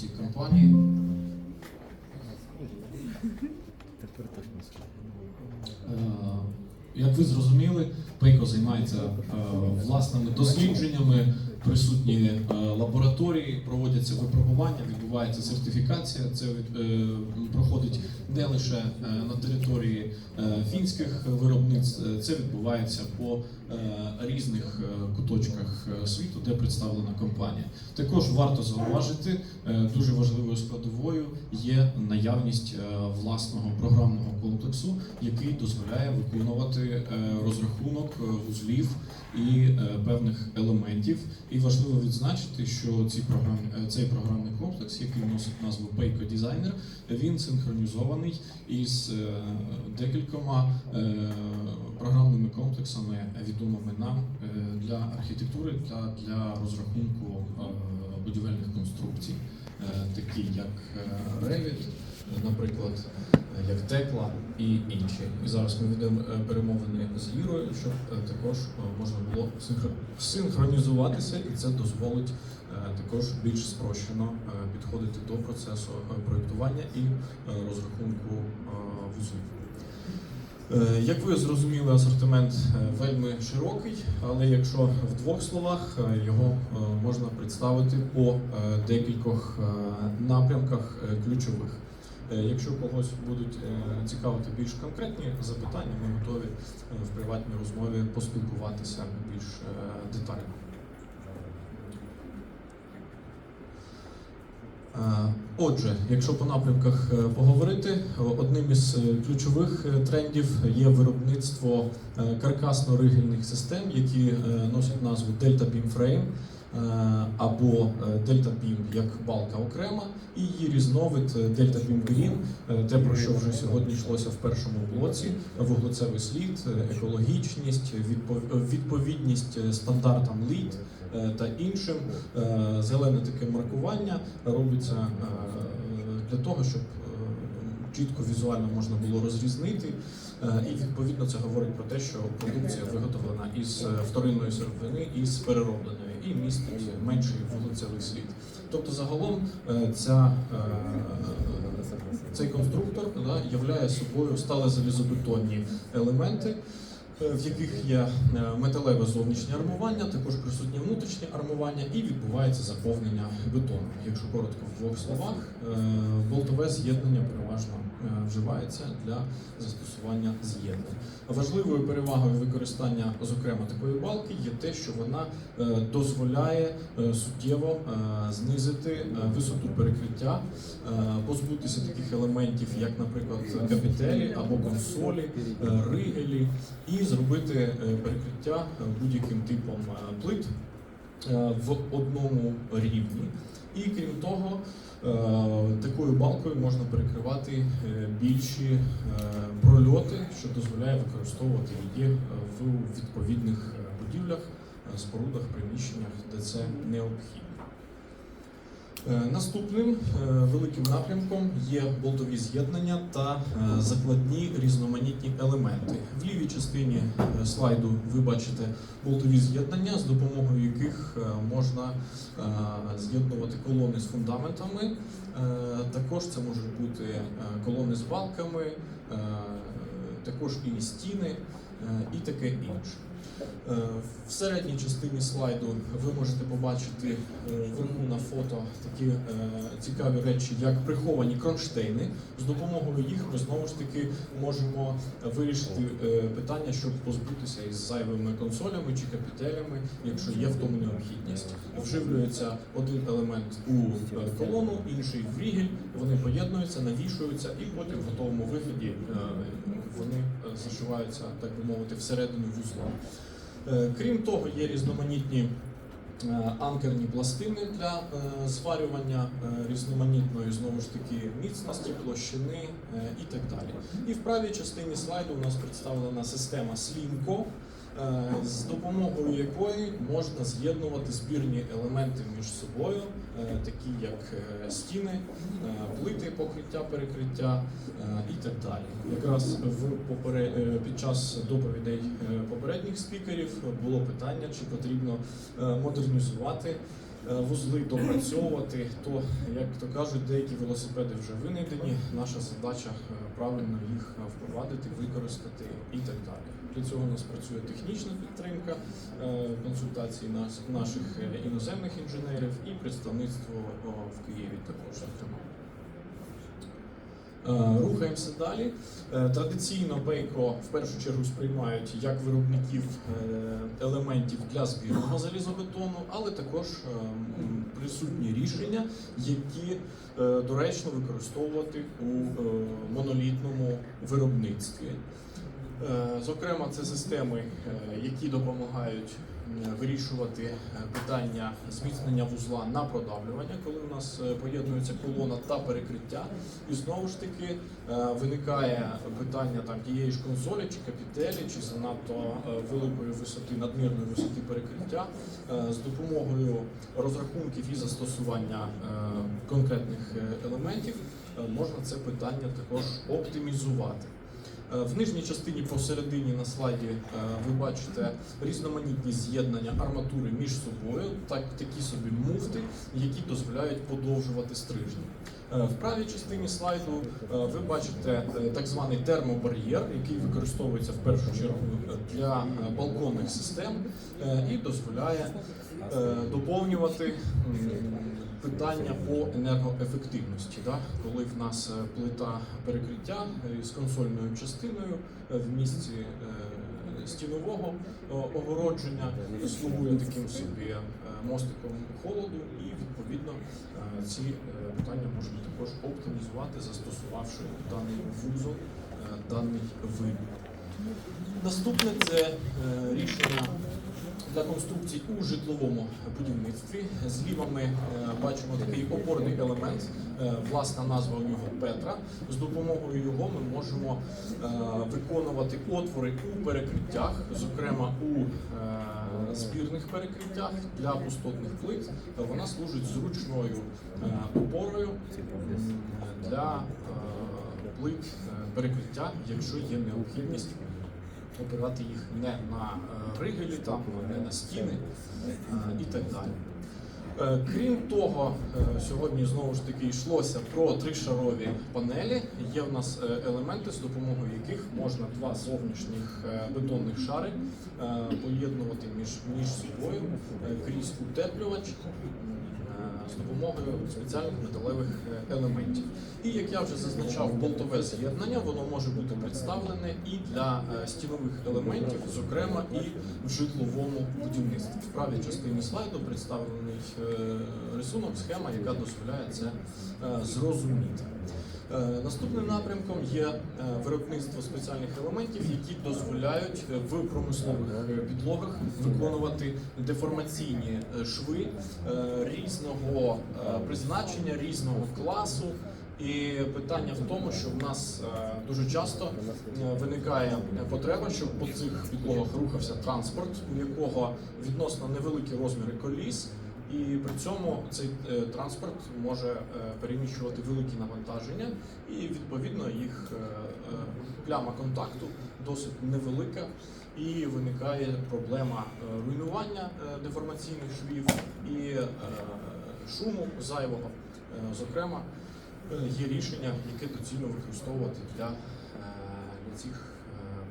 цій компанії. Е, Як ви зрозуміли, Пейко займається е, власними дослідженнями, присутні е, лабораторії, проводяться випробування, відбувається сертифікація. Це е, проходить не лише е, на території фінських виробництв, це відбувається по різних куточках світу, де представлена компанія. Також варто зауважити, дуже важливою складовою є наявність власного програмного комплексу, який дозволяє виконувати е, розрахунок е, вузлів і е, певних елементів. І важливо відзначити, що ці програмні, е, цей програмний комплекс, який носить назву Payco Designer, він синхронізований із е, декількома е, програмними комплексами, відомими нам е, для архітектури та для розрахунку е, будівельних конструкцій, е, такі як е, Revit, е, наприклад, е, як Текла і інші. І зараз ми ведемо е, перемовини з Ірою, щоб е, також е, можна було синхронізуватися, і це дозволить також більш спрощено підходити до процесу проєктування і розрахунку вузлів. Як ви зрозуміли, асортимент вельми широкий, але якщо в двох словах його можна представити по декількох напрямках ключових. Е, Якщо когось будуть е, цікавити більш конкретні запитання, ми готові е, в приватній розмові поспілкуватися більш детально. Отже, якщо по напрямках поговорити, одним із ключових трендів є виробництво каркасно-ригельних систем, які носять назву Delta Beam Frame або е, Delta Beam як балка окрема, і її різновид е, Beam Green, е, те про що вже сьогодні йшлося в першому блоці: вуглецевий слід, е, екологічність, відповідність е, стандартам е, та іншим. Е, Зелене таке маркування робиться е, для того, щоб е, чітко візуально можна було розрізнити. Е, І відповідно це говорить про те, що продукція виготовлена із е, вторинної сировини із переробленої і містить менший вуглецевий слід. Тобто, загалом е, ця, цей конструктор да, являє собою стали залізобетонні елементи, в яких є е, металеве зовнішнє армування, також присутнє внутрішнє армування і відбувається заповнення бетону. Якщо коротко в двох словах, е, болтове з'єднання переважно е, вживається для застосування з'єднань. Важливою перевагою використання, зокрема, такої балки є те, що вона е, дозволяє е, суттєво е, знизити е, висоту перекриття, е, позбутися таких елементів, як, наприклад, капітелі або консолі, е, ригелі, і зробити е, перекриття будь-яким типом е, плит е, в одному рівні. І крім того, такою балкою можна перекривати більші прольоти, що дозволяє використовувати її в відповідних будівлях, спорудах, приміщеннях, де це необхідно. Е, Наступним е, великим напрямком є болтові з'єднання та е, закладні різноманітні елементи. В лівій частині слайду ви бачите болтові з'єднання, з допомогою яких можна з'єднувати колони з фундаментами. Також це можуть бути колони з балками, також і стіни, і таке інше. Е, В середній частині слайду ви можете побачити е, вверху на фото такі е, цікаві речі, як приховані кронштейни. З допомогою їх ми знову ж таки можемо вирішити питання, щоб позбутися із зайвими консолями чи капітелями, якщо є в тому необхідність. Вживлюється один елемент у колону, інший в рігель. Вони поєднуються, навішуються, і потім в готовому вигляді е, вони е, зашиваються, так би мовити, всередину вузла. Е, Крім того, є різноманітні е, анкерні пластини для сварювання різноманітної знову ж таки міцності, площини і так далі. І в правій частині слайду у нас представлена система Slimco, з допомогою якої можна з'єднувати збірні елементи між собою, е, такі як е, стіни, е, плити покриття, перекриття е, і так далі. Якраз в попере... е, під час доповідей е, попередніх спікерів було питання, чи потрібно е, модернізувати е, вузли допрацьовувати, то, як то кажуть, деякі велосипеди вже винайдені. Наша задача е, правильно їх е, впровадити, використати і так далі. Для цього у нас працює технічна підтримка, е, консультації наших е, іноземних інженерів і представництво в Києві також. Е, Рухаємося далі. Традиційно Бейко в першу чергу сприймають як виробників елементів для збірного залізобетону, але також присутні рішення, які доречно використовувати у монолітному виробництві. Е, Зокрема, це системи, е, які допомагають вирішувати е, питання зміцнення вузла на продавлювання, коли у нас поєднується колона та перекриття. І знову ж таки виникає питання там тієї ж консолі чи капітелі, чи занадто великої висоти, надмірної висоти перекриття з допомогою розрахунків і застосування конкретних елементів можна це питання також оптимізувати. Е, В нижній частині посередині на слайді е, ви бачите різноманітні з'єднання арматури між собою, так такі собі муфти, які дозволяють подовжувати стрижні. Е, В правій частині слайду е, ви бачите е, так званий термобар'єр, який використовується в першу чергу для балконних систем і дозволяє доповнювати питання по енергоефективності. Коли в нас плита перекриття з консольною частиною в місці стінового е, огородження слугує таким собі е, мостиком холоду, і відповідно е, ці питання можна також оптимізувати, застосувавши даний вузол, даний вибір. Наступне це рішення для конструкцій у житловому будівництві. Зліва ми е, бачимо такий опорний елемент, е, власна назва у нього Петра. З допомогою його ми можемо е, виконувати отвори у перекриттях, зокрема у збірних перекриттях для пустотних плит. Вона служить зручною опорою для плит перекриття, якщо є необхідність опирати їх не на е, ригелі, там, не на стіни е, і так далі. Е, Крім того, е, сьогодні знову ж таки йшлося про тришарові панелі. Є в нас е, елементи, з допомогою яких можна два зовнішніх е, бетонних шари е, поєднувати між, між собою е, крізь утеплювач. З допомогою спеціальних металевих е, елементів. І як я вже зазначав, болтове з'єднання воно може бути представлене і для е, стінових елементів, зокрема і в житловому будівництві. В правій частині слайду представлений е, рисунок, схема, яка дозволяє це зрозуміти. Е, Наступним напрямком є е, виробництво спеціальних елементів, які дозволяють е, в промислових підлогах виконувати деформаційні шви різного призначення, різного класу. І питання в тому, що в нас дуже часто виникає потреба, щоб по цих підлогах рухався транспорт, у якого відносно невеликі розміри коліс, і при цьому цей е, транспорт може е, переміщувати великі навантаження, і відповідно їх е, пляма контакту досить невелика, і виникає проблема руйнування деформаційних швів і шуму зайвого. Зокрема, є рішення, яке доцільно використовувати для, для цих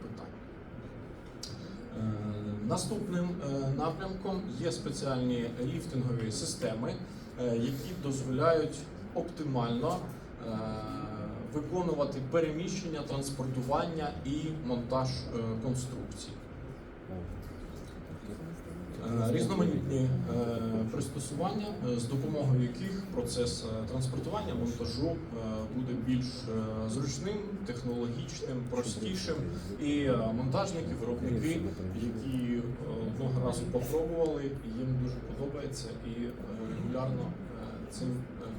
питань. Наступним е, напрямком є спеціальні ліфтингові системи, е, які дозволяють оптимально е, виконувати переміщення, транспортування і монтаж конструкцій. Е, Різноманітні е, пристосування, е, з допомогою яких процес транспортування монтажу буде більш зручним, технологічним, простішим. І монтажники, виробники, які одного разу попробували, їм дуже подобається і регулярно цим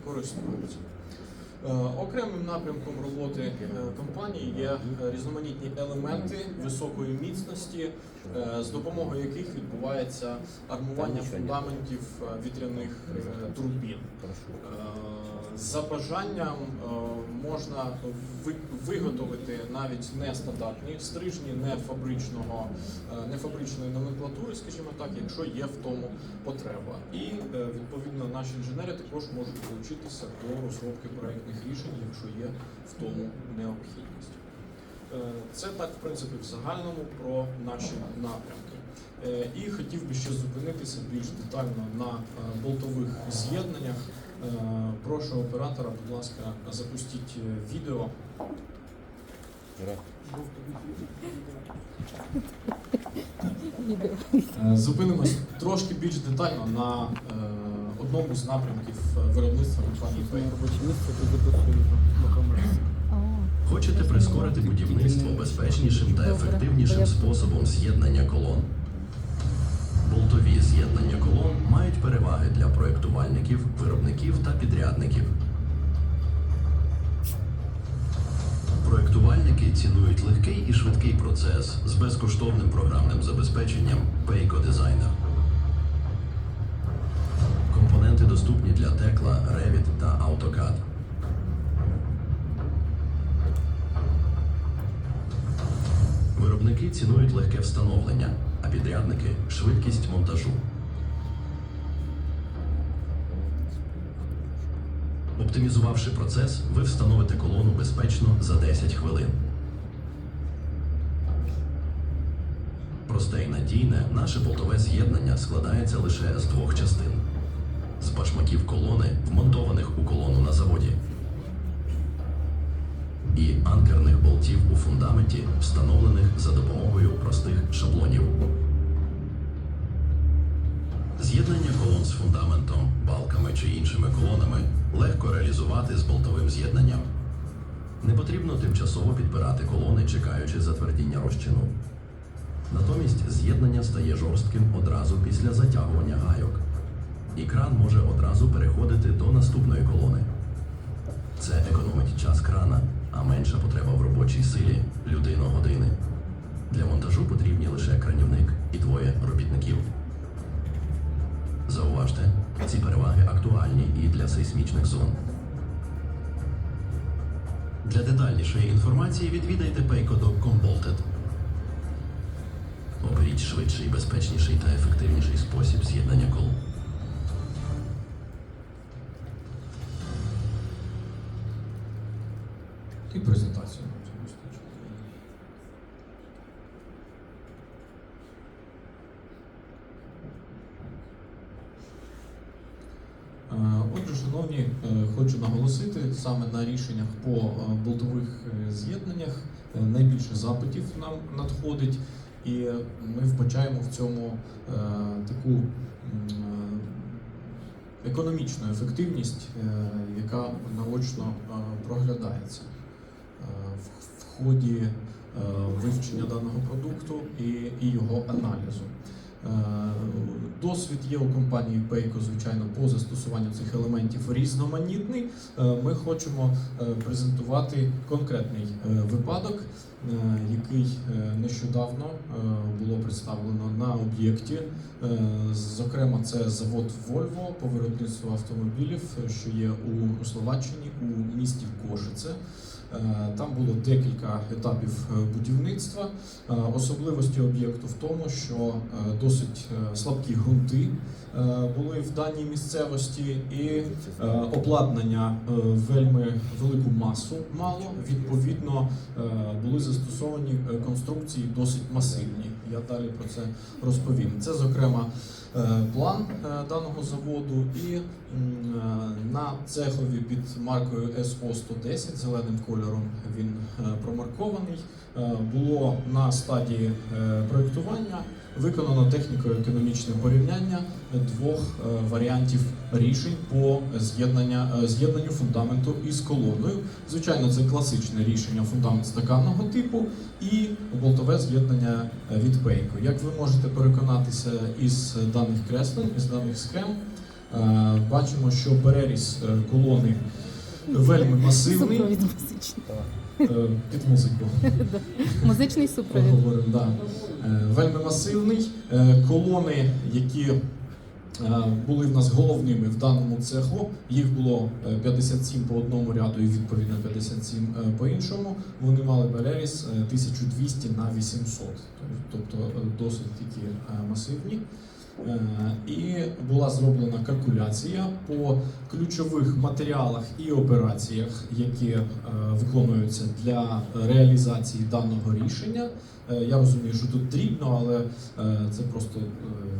користуються. Е, Окремим напрямком роботи е, компанії є е, різноманітні елементи високої міцності, з допомогою яких відбувається армування фундаментів вітряних турбін. За бажанням можна виготовити навіть нестандартні стрижні, не фабричного, не фабричної номенклатури, скажімо так, якщо є в тому потреба. І відповідно наші інженери також можуть долучитися до розробки проектних рішень, якщо є в тому необхідність. Е, Це так, в принципі, в загальному про наші напрямки. Е, І хотів би ще зупинитися більш детально на е, болтових з'єднаннях. Прошу оператора, будь ласка, запустіть відео. Зупинимось трошки більш детально на одному з напрямків е, виробництва камери. Хочете прискорити будівництво безпечнішим та ефективнішим способом з'єднання колон? Болтові з'єднання колон мають переваги для проєктувальників, виробників та підрядників. Проєктувальники цінують легкий і швидкий процес з безкоштовним програмним забезпеченням Payco Designer. Доступні для Tekla, Revit та AutoCAD. Виробники цінують легке встановлення, а підрядники швидкість монтажу. Оптимізувавши процес, ви встановите колону безпечно за 10 хвилин. Просте і надійне, наше болтове з'єднання складається лише з двох частин: башмаків колони, вмонтованих у колону на заводі, і анкерних болтів у фундаменті, встановлених за допомогою простих шаблонів. З'єднання колон з фундаментом, балками чи іншими колонами легко реалізувати з болтовим з'єднанням. Не потрібно тимчасово підбирати колони, чекаючи затвердіння розчину. Натомість з'єднання стає жорстким одразу після затягування гайок. І кран може одразу переходити до наступної колони. Це економить час крана, а менша потреба в робочій силі людино-години. Для монтажу потрібні лише кранівник і двоє робітників. Зауважте, ці переваги актуальні і для сейсмічних зон. Для детальнішої інформації відвідайте payco.com Bolted. Оберіть швидший, безпечніший та ефективніший спосіб з'єднання кол. І презентацію. Е, Отже, шановні, е, хочу наголосити саме на рішеннях по е, болтових з'єднаннях. Найбільше запитів нам надходить, і ми вбачаємо в цьому таку економічну ефективність, яка наочно проглядається в- ході е, вивчення даного продукту і, його аналізу. Е, Досвід є у компанії Payco, звичайно, по застосуванню цих елементів різноманітний. Е, Ми хочемо презентувати конкретний випадок, який нещодавно було представлено на об'єкті. Зокрема, це завод Volvo по виробництву автомобілів, що є у Словаччині у місті Кошице. Е, Там було декілька етапів е, будівництва. Е, Особливості об'єкту в тому, що досить слабкі ґрунти е, були в даній місцевості, і обладнання вельми велику масу мало. Відповідно, були застосовані конструкції досить масивні. Я далі про це розповім. Це, зокрема, план е, даного заводу, і е, на цехові під маркою СО 110 зеленим кольором він е, промаркований. Е, Було на стадії е, проєктування виконано техніко-економічне порівняння двох е, варіантів рішень по з'єднання е, з'єднанню фундаменту із колоною. Звичайно, це класичне рішення фундамент стаканного типу і болтове з'єднання е, від Payco. Як ви можете переконатися із даних креслень, із даних схем, бачимо, що переріз колони вельми масивний під музику. Музичний супровід. Поговоримо, да. Е, Вельми масивний. Е, Колони, які е, були в нас головними в даному цеху, їх було е, 57 по одному ряду і відповідно 57 е, по іншому. Вони мали е, 1200 на 800, тобто е, досить такі е, масивні. Е, І була зроблена калькуляція по ключових матеріалах і операціях, які е, виконуються для реалізації даного рішення. Е, Я розумію, що тут дрібно, але це просто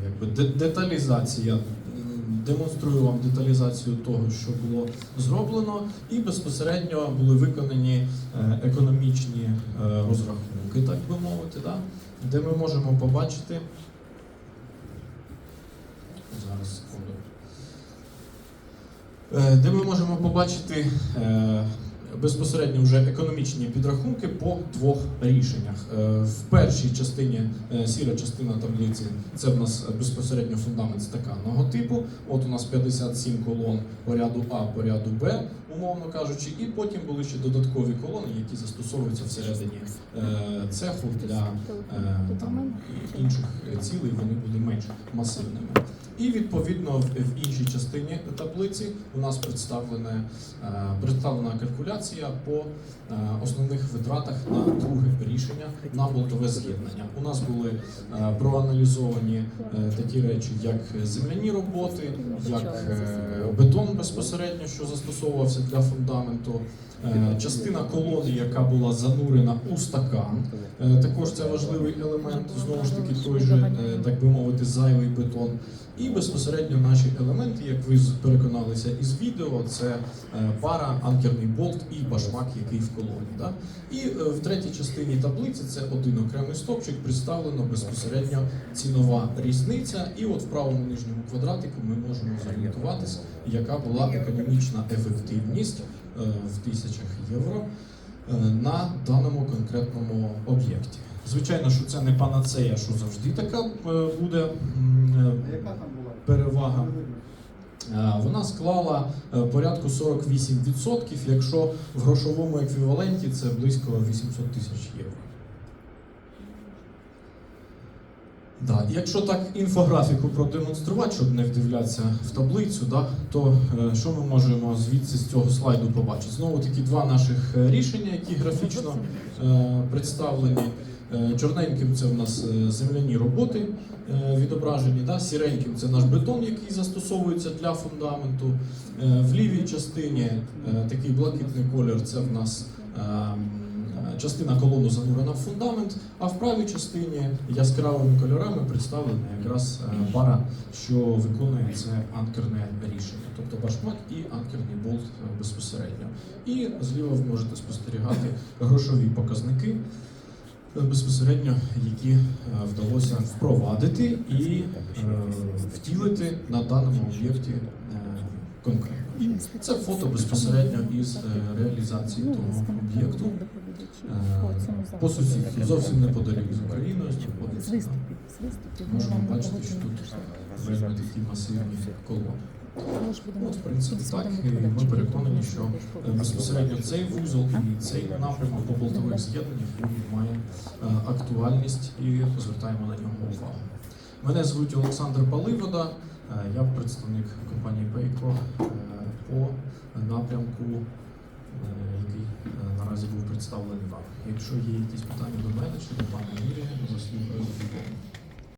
якби деталізація. Демонструю вам деталізацію того, що було зроблено, і безпосередньо були виконані економічні розрахунки, так би мовити, да? де ми можемо побачити. Зараз секунду. Е, Де ми можемо побачити е, безпосередньо вже економічні підрахунки по двох рішеннях. Е, В першій частині е, сіра частина таблиці це в нас безпосередньо фундамент стаканного типу. От у нас 57 колон по ряду А, по ряду Б, умовно кажучи, і потім були ще додаткові колони, які застосовуються всередині е, цеху для е, там інших цілей. Вони були менш масивними. І відповідно в, іншій частині таблиці у нас представлене, е, представлена калькуляція по е, основних витратах на друге рішення на болтове з'єднання. У нас були е, проаналізовані такі речі, як земляні роботи, як бетон безпосередньо, що застосовувався для фундаменту. Частина колони, яка була занурена у стакан, Також це важливий елемент, знову ж таки, той же, так би мовити, зайвий бетон. І безпосередньо наші елементи, як ви переконалися із відео, це е, пара, анкерний болт і башмак, який в колоні. Да? І е, в третій частині таблиці це один окремий стопчик, представлено безпосередньо цінова різниця. І от в правому нижньому квадратику ми можемо зорієнтуватися, яка була економічна ефективність е, в тисячах євро на даному конкретному об'єкті. Звичайно, що це не панацея, що завжди така буде перевага. Е, Вона склала е, порядку 48%, якщо в грошовому еквіваленті це близько 800 тисяч євро. Да, якщо так інфографіку продемонструвати, щоб не вдивлятися в таблицю, да, то е, що ми можемо звідси з цього слайду побачити? Знову таки два наших е, рішення, які графічно е, представлені. Е, Чорненьким це в нас е, земляні роботи е, відображені, да? сіреньким це наш бетон, який застосовується для фундаменту. В лівій частині такий блакитний колір це в нас частина колону занурена в фундамент, а в правій частині яскравими кольорами представлена якраз пара, що виконує це анкерне рішення, тобто башмак і анкерний болт безпосередньо. І зліва ви можете спостерігати грошові показники безпосередньо, які е, вдалося впровадити і е, втілити на даному об'єкті е, конкретно. Це фото безпосередньо із е, реалізації того об'єкту. Е, По сусідству, зовсім неподалік з Україною. Можемо бачити, що тут вельми такі масивні колони. От, в принципі, так, і ми переконані, що безпосередньо цей вузол і цей напрямок по болтових з'єднаннях він має е, актуальність і звертаємо на нього увагу. Мене звуть Олександр Паливода, е, я представник компанії е, по напрямку, е, який наразі був представлений вам. Якщо є якісь питання до мене чи до пана Юрія, заслухаю з любов'ю.